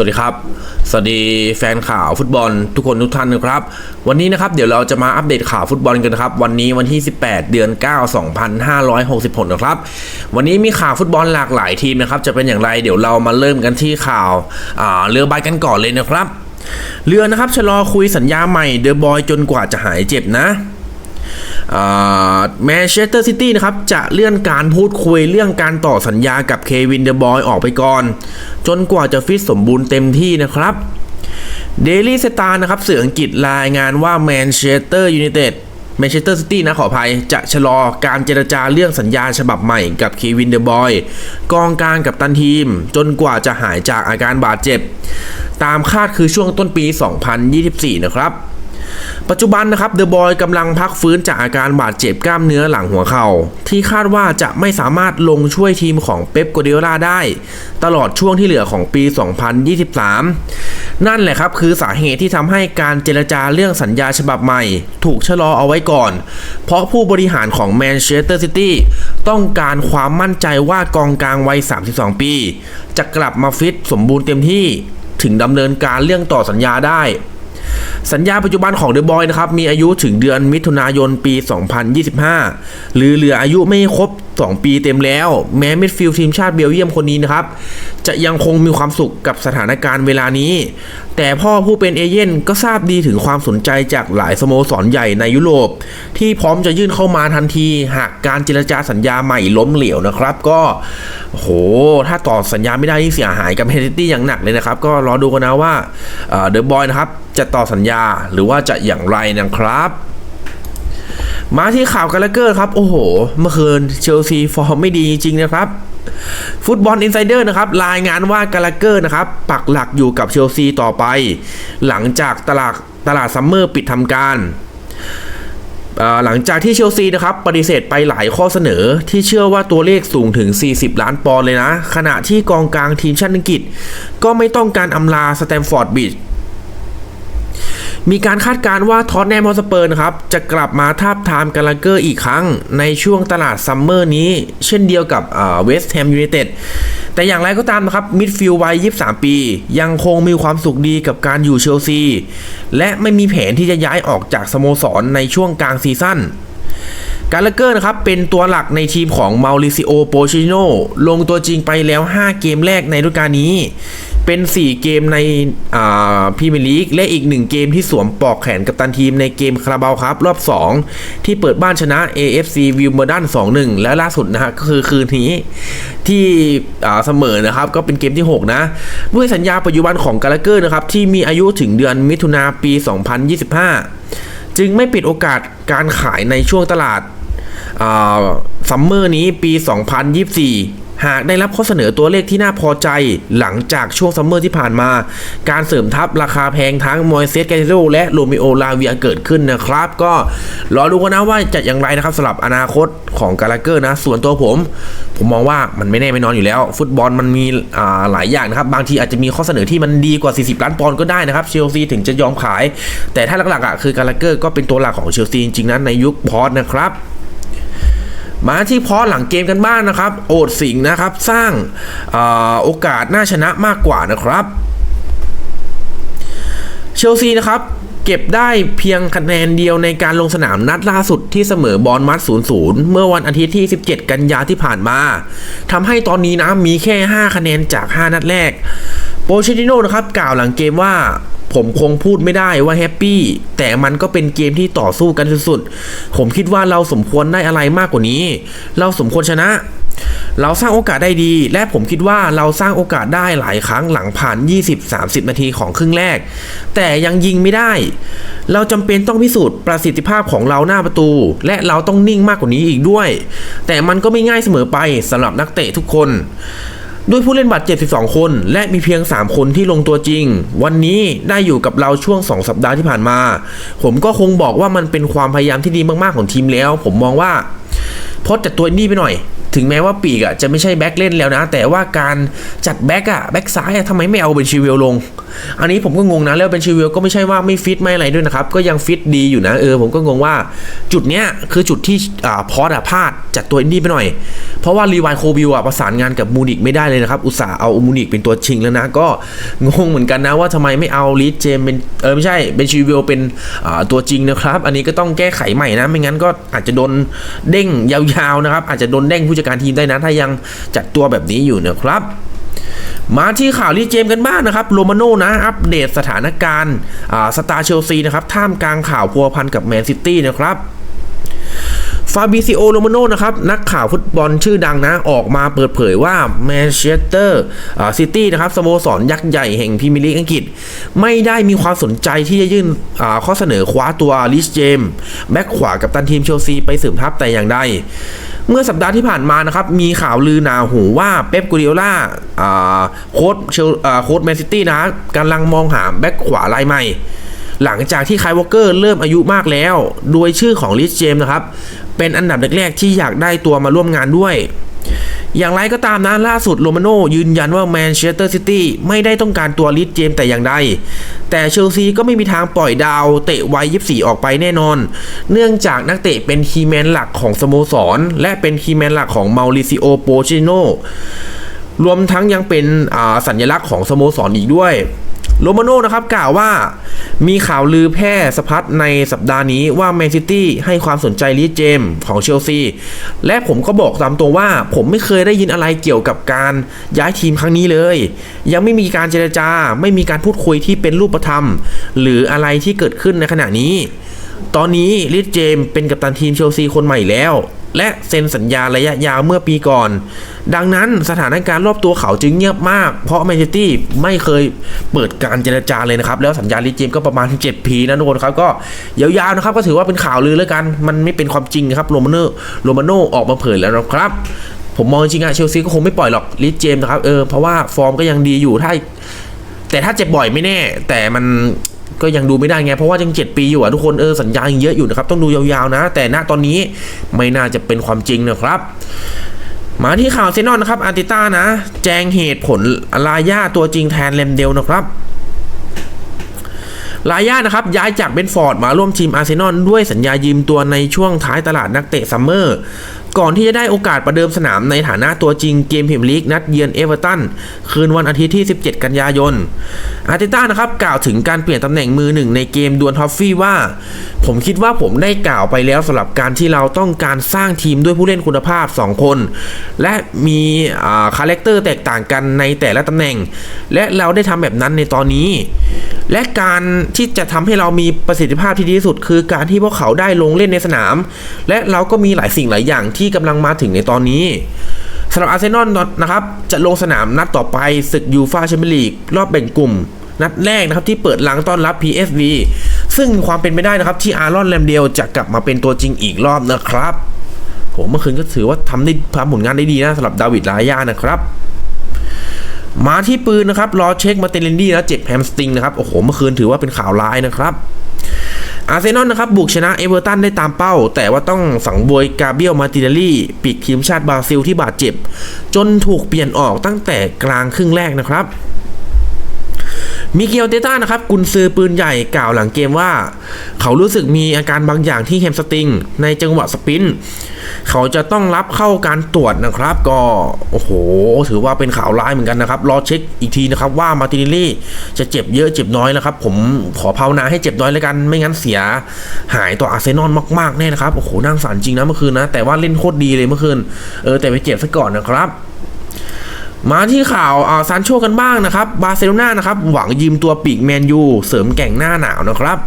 วัสดีครับ สวัสดีแฟนข่าวฟุตบอลทุกคนทุกท่านนะครับ วันนี้นะครับเดี๋ยวเราจะมาอัปเดตข่าวฟุตบอลกันนะครับ วันนี้วันที่ 18 เดือน 9 2566 นะครับ วันนี้มีข่าวฟุตบอลหลากหลายทีมนะครับ จะเป็นอย่างไรเดี๋ยวเรามาเริ่มกันที่ข่าวาเรือใบกันก่อนเลยนะครับ เรือนะครับชะลอคุยสัญญาใหม่เดอะบอยจนกว่าจะหายเจ็บนะ แมนเชสเตอร์ซิตี้นะครับจะเลื่อนการพูดคุยเรื่องการต่อสัญญากับเควินเดอะบอยออกไปก่อน จนกว่าจะฟิตสมบูรณ์เต็มที่นะครับเดลี่สตาร์นะครับสื่ออังกฤษรายงานว่าแมนเชสเตอร์ยูไนเต็ดแมนเชสเตอร์ซิตี้นะขออภัย จะชะลอการเจรจาเรื่องสัญญาฉบับใหม่กับเควินเดอะบอยกองกลางกับตันทีม จนกว่าจะหายจากอาการบาดเจ็บ ตามคาดคือช่วงต้นปี 2024 นะครับ ปัจจุบันนะครับเดอะบอยกำลังพักฟื้นจากอาการบาดเจ็บกล้ามเนื้อหลังหัวเข่า ที่คาดว่าจะไม่สามารถลงช่วยทีมของเป๊ปโกเดโอลาได้ ตลอดช่วงที่เหลือของปี 2023 นั่นแหละครับคือสาเหตุที่ทำให้การเจรจาเรื่องสัญญาฉบับใหม่ ถูกชะลอเอาไว้ก่อน เพราะผู้บริหารของแมนเชสเตอร์ซิตี้ต้องการความมั่นใจว่ากองกลางวัย 32 ปี จะกลับมาฟิตสมบูรณ์เต็มที่ ถึงดำเนินการเรื่องต่อสัญญาได้ สัญญาปัจจุบันของเดอะบอยนะครับมีอายุถึงเดือนมิถุนายนปี 2025 หรือเหลืออายุไม่ครบ 2 ปีเต็มแล้ว แม้มิดฟิลด์ทีมชาติเบลเยียมคนนี้นะครับ จะยังคงมีความสุขกับสถานการณ์เวลานี้ แต่พ่อผู้เป็นเอเย่นก็ทราบดีถึงความสนใจจากหลายสโมสรใหญ่ในยุโรป ที่พร้อมจะยื่นเข้ามาทันทีหากการเจรจาสัญญาใหม่ล้มเหลวนะครับ ก็โหถ้าต่อสัญญาไม่ได้ที่เสียหายกับเฮนตี้อย่างหนักเลยนะครับ ก็รอดูกันนะว่าเดอะบอยนะครับจะต่อสัญญาหรือว่าจะอย่างไรนะครับ มาที่ข่าวกันลเกอร์ครับ โอ้โห เมื่อคืนเชลซีฟอร์มไม่ดีจริงนะครับ ฟุตบอลอินไซเดอร์นะครับ รายงานว่ากาลเกอร์นะครับ ปักหลักอยู่กับเชลซีต่อไป หลังจากตลาดตลาดซัมเมอร์ปิดทำการหลังจากที่เชลซีนะครับปฏิเสธไปหลายข้อเสนอที่เชื่อว่าตัวเลขสูงถึง 40 ล้านปอนด์เลยนะ ขณะที่กองกลางทีมชาติอังกฤษ ก็ไม่ต้องการอำลาสแตมฟอร์ดบิช มีการคาดการณ์ว่าท็อตแนมฮอสเปอร์นะครับจะกลับมาทาบทามกาลาเกอร์อีกครั้งในช่วงตลาดซัมเมอร์นี้ เช่นเดียวกับเวสต์แฮมยูไนเต็ดแต่อย่างไรก็ตามนะครับมิดฟิลด์วัย 23 ปี ยังคงมีความสุขดีกับการอยู่เชลซี และไม่มีแผนที่จะย้ายออกจากสโมสรในช่วงกลางซีซั่น กาลาเกอร์นะครับเป็นตัวหลักในทีมของมาริซิโอโปชิโนลงตัวจริงไปแล้ว 5 เกมแรกในฤดูกาลนี้ เป็น 4 เกมในพรีเมียร์ลีกและอีก 1 เกมที่สวมปลอกแขนกับตันทีมในเกมคาราบาวครับ รอบ 2 ที่เปิดบ้านชนะ AFC วิลเมอร์ดัน2-1 และล่าสุดนะฮะก็คือคืนนี้ที่เสมอนะครับก็เป็นเกมที่ 6 นะ ด้วยสัญญาปัจจุบันของกาลาเกอร์นะครับที่มีอายุถึงเดือนมิถุนาปี 2025 จึงไม่ปิดโอกาสการขายในช่วงตลาด ซัมเมอร์นี้ปี 2024 หากได้รับข้อเสนอตัวเลขที่น่าพอใจ หลังจากช่วงซัมเมอร์ที่ผ่านมา การเสริมทัพราคาแพงทั้งมอยเซสแกโรและโรมิโอลาเวียเกิดขึ้นนะครับ ก็รอดูกันนะว่าจะอย่างไรนะครับสำหรับอนาคตของกาลาเกอร์นะ ส่วนตัวผม ผมมองว่ามันไม่แน่ไม่นอนอยู่แล้ว ฟุตบอลมันมีหลายอย่างนะครับ บางทีอาจจะมีข้อเสนอที่มันดีกว่า 40 ล้านปอนด์ก็ได้นะครับเชลซีถึงจะยอมขาย แต่ถ้าหลักๆอะคือกาลาเกอร์ก็เป็นตัวหลักของเชลซีจริงๆนะในยุคพอสนะครับ มาที่พอหลังเกมกันบ้างนะครับ โอดสิงนะครับ สร้างอโอกาสน่าชนะมากกว่านะครับ เชลซีนะครับเก็บได้เพียงคะแนนเดียวในการลงสนามนัดล่าสุดที่เสมอบอลมัด 0-0 เมื่อวันอาทิตย์ที่ 17 กันยาที่ผ่านมาทำให้ตอนนี้นะมีแค่ 5 คะแนนจาก 5 นัดแรก โปเชติโนนะครับกล่าวหลังเกมว่า ผมคงพูดไม่ได้ว่าแฮปปี้แต่มันก็เป็นเกมที่ต่อสู้กันสุดๆ ผมคิดว่าเราสมควรได้อะไรมากกว่านี้ เราสมควรชนะ เราสร้างโอกาสได้ดี และผมคิดว่าเราสร้างโอกาสได้หลายครั้งหลังผ่าน 20-30 นาทีของครึ่งแรก แต่ยังยิงไม่ได้ เราจำเป็นต้องพิสูจน์ประสิทธิภาพของเราหน้าประตู และเราต้องนิ่งมากกว่านี้อีกด้วย แต่มันก็ไม่ง่ายเสมอไปสำหรับนักเตะทุกคน ด้วยผู้เล่นบาดเจ็บ 12 คน และมีเพียง 3 คนที่ลงตัวจริง วันนี้ได้อยู่กับเราช่วง 2 สัปดาห์ที่ผ่านมา ผมก็คงบอกว่ามันเป็นความพยายามที่ดีมากๆของทีมแล้ว ผมมองว่าพดจัดตัวนี่ไปหน่อย ถึงแม้ว่าปีกอะจะไม่ใช่แบ็กเล่นแล้วนะ แต่ว่าการจัดแบ็กอะแบ็กซ้ายอะทำไมไม่เอาเป็นชีวิลลงอันนี้ผมก็งงนะแล้วเป็นชิลเวลก็ไม่ใช่ว่าไม่ฟิตไม่อะไรด้วยนะครับ ก็ยังฟิตดีอยู่นะเออผมก็งงว่าจุดเนี้ยคือจุดที่อ่าพอร์ตอะพลาดจัดตัวอินดี้ไปหน่อย เพราะว่ารีวายโคบิวอะประสานงานกับมูนิกไม่ได้เลยนะครับ อุตส่าห์เอามูนิกเป็นตัวชิงแล้วนะ ก็งงเหมือนกันนะว่าทำไมไม่เอาลีดเจมเป็นเออไม่ใช่เป็นชิลเวลเป็นอ่าตัวจริงนะครับ อันนี้ก็ต้องแก้ไขใหม่นะ ไม่งั้นก็อาจจะโดนเด้งยาวๆนะครับ อาจจะโดนเด้งผู้จัดการทีมได้นะถ้ายังจัดตัวแบบนี้อยู่นะครับ มาที่ข่าวลีเจมกันบ้างนะครับโรมาโน่นะ อัปเดตสถานการณ์สตาร์เชลซีนะครับ ท่ามกลางข่าวพัวพันกับแมนซิตี้นะครับฟาบิซิโอโรมาโนนะครับ นักข่าวฟุตบอลชื่อดังนะ ออกมาเปิดเผยว่าแมนเชสเตอร์ซิตี้นะครับสโมสรยักษ์ใหญ่แห่งพรีเมียร์ลีกอังกฤษ ไม่ได้มีความสนใจที่จะยื่นข้อเสนอคว้าตัวลิสเจมแบ็กขวากับตันทีมเชลซีไปเสริมทัพแต่อย่างใด เมื่อสัปดาห์ที่ผ่านมานะครับ มีข่าวลือหนาหูว่าเป๊ปกูดิโอล่าโค้ชเชลโค้ชแมนซิตี้นะกำลังมองหาแบ็กขวารายใหม่ หลังจากที่ไคายวอลเกอร์เริ่มอายุมากแล้ว โดยชื่อของลิสเจมนะครับ เป็นอันดับแรกๆที่อยากได้ตัวมาร่วมงานด้วย อย่างไรก็ตามนะล่าสุดโรมาโน่ยืนยันว่าแมนเชสเตอร์ซิตี้ไม่ได้ต้องการตัวลิสเจมแต่อย่างใด แต่เชลซีก็ไม่มีทางปล่อยดาวเตะวัย 24 ออกไปแน่นอน เนื่องจากนักเตะเป็นคีแมนหลักของสโมสร และเป็นคีแมนหลักของมาริซิโอโปเชโนรวมทั้งยังเป็นสัญลักษณ์ของสโมสรอีกด้วย โรมาโน่นะครับกล่าวว่ามีข่าวลือแพร่สะพัดในสัปดาห์นี้ว่าแมนซิตี้ให้ความสนใจลีเจมส์ของเชลซี และผมก็บอกตามตรงว่า ผมไม่เคยได้ยินอะไรเกี่ยวกับการย้ายทีมครั้งนี้เลย ยังไม่มีการเจรจา ไม่มีการพูดคุยที่เป็นรูปธรรม หรืออะไรที่เกิดขึ้นในขณะนี้ ตอนนี้ลิดเจมส์เป็นกัปตันทีมเชลซีคนใหม่แล้ว และเซ็นสัญญาระยะยาวเมื่อปีก่อน ดังนั้นสถานการณ์รอบตัวเขาจึงเงียบมาก เพราะแมนซิตี้ไม่เคยเปิดการเจรจาเลยนะครับ แล้วสัญญาลิดเจมก็ประมาณ 7 ปีนะทุกคนครับ ก็ยาวๆนะครับ ก็ถือว่าเป็นข่าวลือแล้วกัน มันไม่เป็นความจริงครับโรมาโน่โรมาโน่ออกมาเผยแล้วนะครับผมมองจริงอะเชลซีก็คงไม่ปล่อยหรอกลิดเจมนะครับเออเพราะว่าฟอร์มก็ยังดีอยู่ถ้าแต่ถ้าเจ็บบ่อยไม่แน่ แต่มัน ก็ยังดูไม่ได้ไง เพราะว่ายังเจ็ดปีอยู่อะทุกคนเออสัญญายังเยอะอยู่นะครับ ต้องดูยาวๆนะ แต่ณตอนนี้ไม่น่าจะเป็นความจริงนะครับมาที่ข่าวเซนอนนะครับอาร์ติต้านะ แจงเหตุผลลาย่าตัวจริงแทนเลมเดลนะครับ ลาย่านะครับย้ายจากเบนฟอร์ดมาร่วมทีมอาร์เซนอลด้วยสัญญายืมตัวในช่วงท้ายตลาดนักเตะซัมเมอร์ก่อนที่จะได้โอกาสประเดิมสนามในฐานะตัวจริงเกมพรีเมียร์ลีกนัดเยือนเอเวอร์ตันคืนวันอาทิตย์ที่ 17 กันยายน อาร์เตต้านะครับกล่าวถึงการเปลี่ยนตำแหน่งมือหนึ่งในเกมดวลทอฟฟี่ว่า ผมคิดว่าผมได้กล่าวไปแล้วสำหรับการที่เราต้องการสร้างทีมด้วยผู้เล่นคุณภาพ 2 คน และมีคาแรคเตอร์แตกต่างกันในแต่ละตำแหน่ง และเราได้ทำแบบนั้นในตอนนี้ และการที่จะทำให้เรามีประสิทธิภาพที่ดีที่สุด คือการที่พวกเขาได้ลงเล่นในสนาม และเราก็มีหลายสิ่งหลายอย่างที่กำลังมาถึงในตอนนี้สำหรับอาร์เซนอลนะครับจะลงสนามนัดต่อไปศึกยูฟาแชมเปี้ยนลีกรอบแบ่งกลุ่ม นัดแรกนะครับที่เปิดหลังต้อนรับ PSV ซึ่งความเป็นไปได้นะครับที่อารอนแรมเดลจะกลับมาเป็นตัวจริงอีกรอบนะครับผมเมื่อคืนก็ถือว่าทำได้ทำผลงานได้ดีนะสำหรับดาวิดลายานะครับ มาที่ปืนนะครับรอเช็คมาเตเลนดี้แล้วเจ็บแฮมสติงนะครับโอ้โหเมื่อคืนถือว่าเป็นข่าวร้ายนะครับอาร์เซนอลนะครับบุกชนะเอเวอร์ตันได้ตามเป้า แต่ว่าต้องสังบวยกาเบียลมาติเนลลี่ปีกทีมชาติบราซิลที่บาดเจ็บ จนถูกเปลี่ยนออกตั้งแต่กลางครึ่งแรกนะครับ มิเกลเตต้านะครับกุนซือปืนใหญ่กล่าวหลังเกมว่า เขารู้สึกมีอาการบางอย่างที่แฮมสตริง ในจังหวะสปิน เขาจะต้องรับเข้าการตรวจนะครับ ก็โอ้โห ถือว่าเป็นข่าวร้ายเหมือนกันนะครับ รอเช็คอีกทีนะครับ ว่ามาร์ตินเนลลี่จะเจ็บเยอะเจ็บน้อยนะครับ ผมขอภาวนาให้เจ็บน้อยแล้วกัน ไม่งั้นเสียหายต่ออาร์เซนอลมากๆแน่นะครับโอ้โหนั่งสารจริงนะเมื่อคืนนะแต่ว่าเล่นโคตรดีเลยเมื่อคืนเออแต่ไปเจ็บซะก่อนนะครับ มาที่ข่าวอาซานโชกันบ้างนะครับ บาร์เซโลนานะครับ หวังยืมตัวปีกแมนยูเสริมแก่งหน้าหนาวนะครับ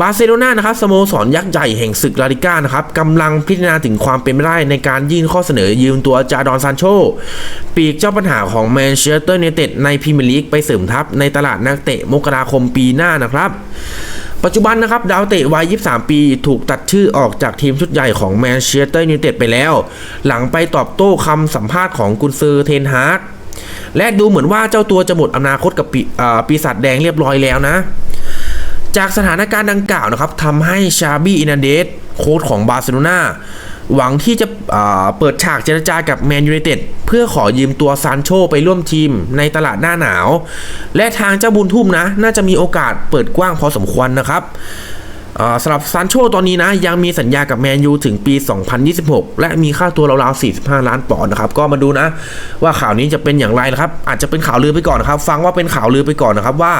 บาร์เซโลนานะครับสโมสรยักษ์ใหญ่แห่งศึกลาลิก้านะครับกำลังพิจารณาถึงความเป็นไปได้ในการยื่นข้อเสนอยืมตัวจาดอนซานโช ปีกเจ้าปัญหาของแมนเชสเตอร์ยูไนเต็ดในพรีเมียร์ลีกไปเสริมทัพในตลาดนักเตะมกราคมปีหน้านะครับ ปัจจุบันนะครับดาวเตะวัย 23 ปี ถูกตัดชื่อออกจากทีมชุดใหญ่ของแมนเชสเตอร์ยูไนเต็ดไปแล้ว หลังไปตอบโต้คำสัมภาษณ์ของกุนซือเทนฮาร์กและดูเหมือนว่าเจ้าตัวจะหมดอนาคตกับปีอ่าปีศาจแดงเรียบร้อยแล้วนะ จากสถานการณ์ดังกล่าวนะครับทำให้ชาบี้อินาเดสโค้ชของบาร์เซโลนา หวังที่จะเปิดฉากเจรจากับแมนยูไนเต็ดเพื่อขอยืมตัวซานโชไปร่วมทีมในตลาดหน้าหนาว และทางเจ้าบุญทุ่มนะ น่าจะมีโอกาสเปิดกว้างพอสมควรนะครับสำหรับซานโชตอนนี้นะยังมีสัญญากับแมนยูถึงปี 2026 และมีค่าตัวราวๆ 45 ล้านปอนด์นะครับ ก็มาดูนะ ว่าข่าวนี้จะเป็นอย่างไรนะครับ อาจจะเป็นข่าวลือไปก่อนนะครับ ฟังว่าเป็นข่าวลือไปก่อนนะครับว่า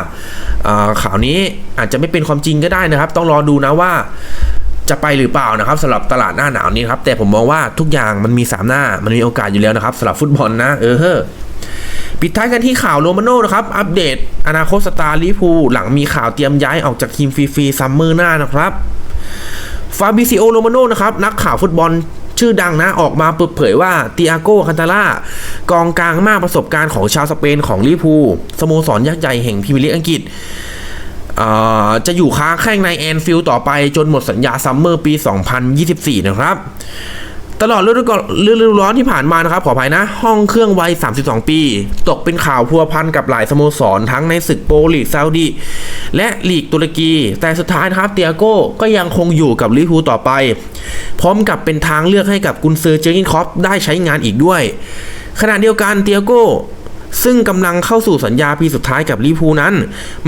ข่าวนี้อาจจะไม่เป็นความจริงก็ได้นะครับ ต้องรอดูนะว่า จะไปหรือเปล่านะครับสำหรับตลาดหน้าหนาวนี้ครับแต่ผมมองว่าทุกอย่างมันมี 3 หน้ามันมีโอกาสอยู่แล้วนะครับสำหรับฟุตบอลนะเออเฮ้อปิดท้ายกันที่ข่าวโรมาโน่นะครับ อัปเดต อนาคตสตาร์ลิพูหลังมีข่าวเตรียมย้ายออกจากทีมฟรีๆซัมเมอร์หน้านะครับฟาบิซิโอโรมาโน่นะครับนักข่าวฟุตบอลชื่อดังนะออกมาเปิดเผยว่าติอาโกคันตาล่ากองกลางมากประสบการณ์ของชาวสเปนของลิพูสโมสรยักษ์ใหญ่แห่งพรีเมียร์ลีกอังกฤษ จะอยู่ค้าแข่งในแอนฟิลด์ต่อไปจนหมดสัญญาซัมเมอร์ปี 2024 นะครับตลอดฤดูกาลฤดูร้อนที่ผ่านมานะครับขออภัยนะ ห้องเครื่องวัย 32 ปี ตกเป็นข่าวพัวพันกับหลายสโมสร ทั้งในศึกโปรลีกซาอุดีและลีกตุรกี แต่สุดท้ายนะครับเตียโก้ก็ยังคงอยู่กับลิเวอร์พูลต่อไป พร้อมกับเป็นทางเลือกให้กับกุนซือเจอร์กินคอปได้ใช้งานอีกด้วย ขณะเดียวกันเตียโก้ ซึ่งกำลังเข้าสู่สัญญาปีสุดท้ายกับลิพูนั้น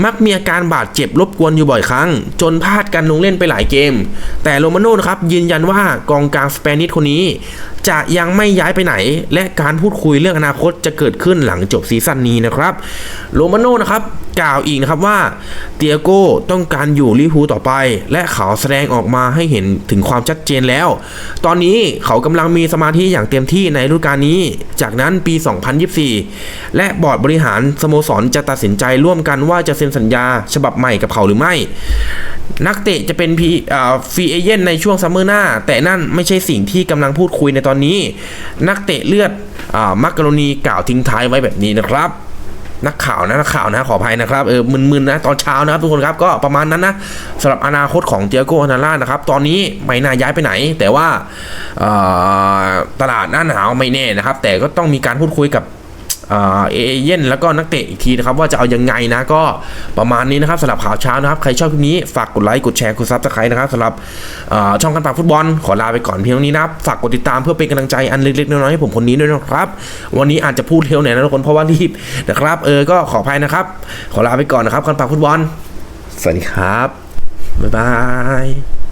มักมีอาการบาดเจ็บรบกวนอยู่บ่อยครั้ง จนพลาดการลงเล่นไปหลายเกม แต่โรมาโน่นะครับยืนยันว่ากองกลางสเปนิชคนนี้ จะยังไม่ย้ายไปไหน และการพูดคุยเรื่องอนาคตจะเกิดขึ้นหลังจบซีซั่นนี้นะครับโรมาโน่นะครับกล่าวอีกนะครับว่าเตียโก้ต้องการอยู่ลิพูต่อไป และเขาแสดงออกมาให้เห็นถึงความชัดเจนแล้ว ตอนนี้เขากำลังมีสมาธิอย่างเต็มที่ในฤดูกาลนี้ จากนั้นปี 2024 และบอร์ดบริหารสโมสรจะตัดสินใจร่วมกันว่าจะเซ็นสัญญาฉบับใหม่กับเขาหรือไม่ นักเตะจะเป็นพีฟรีเอเจนในช่วงซัมเมอร์หน้า แต่นั่นไม่ใช่สิ่งที่กำลังพูดคุยในตอนอนนี้ นักเตะเลือดอมักกะโรนีกล่าวทิ้งท้ายไว้แบบนี้นะครับ นักข่าวนะนักข่าวนะขออภัยนะครับเออมึนๆนะตอนเช้านะครับทุกคนครับก็ประมาณนั้นนะสำหรับอนาคตของเตียโกฮานาล่านะครับตอนนี้ไม่น่าย้ายไปไหน แต่ว่าออตลาดหน้าหนาวไม่แน่นะครับ แต่ก็ต้องมีการพูดคุยกับ เอเย่นแล้วก็นักเตะอีกทีนะครับว่าจะเอายังไงนะก็ประมาณนี้นะครับสำหรับข่าวเช้านะครับ ใครชอบคลิปนี้ฝากกดไลค์กดแชร์กดซับสไครต์นะครับสำหรับช่องกันปากฟุตบอลขอลาไปก่อนเพียงเท่านี้นะครับฝากกดติดตามเพื่อเป็นกำลังใจอันเล็กๆน้อยๆให้ผมคนนี้ด้วยนะครับ วันนี้อาจจะพูดเร็วหน่อยนะทุกคนเพราะว่ารีบนะครับ เออก็ขออภัยนะครับ ขอลาไปก่อนนะครับกันปากฟุตบอล สวัสดีครับบ๊ายบาย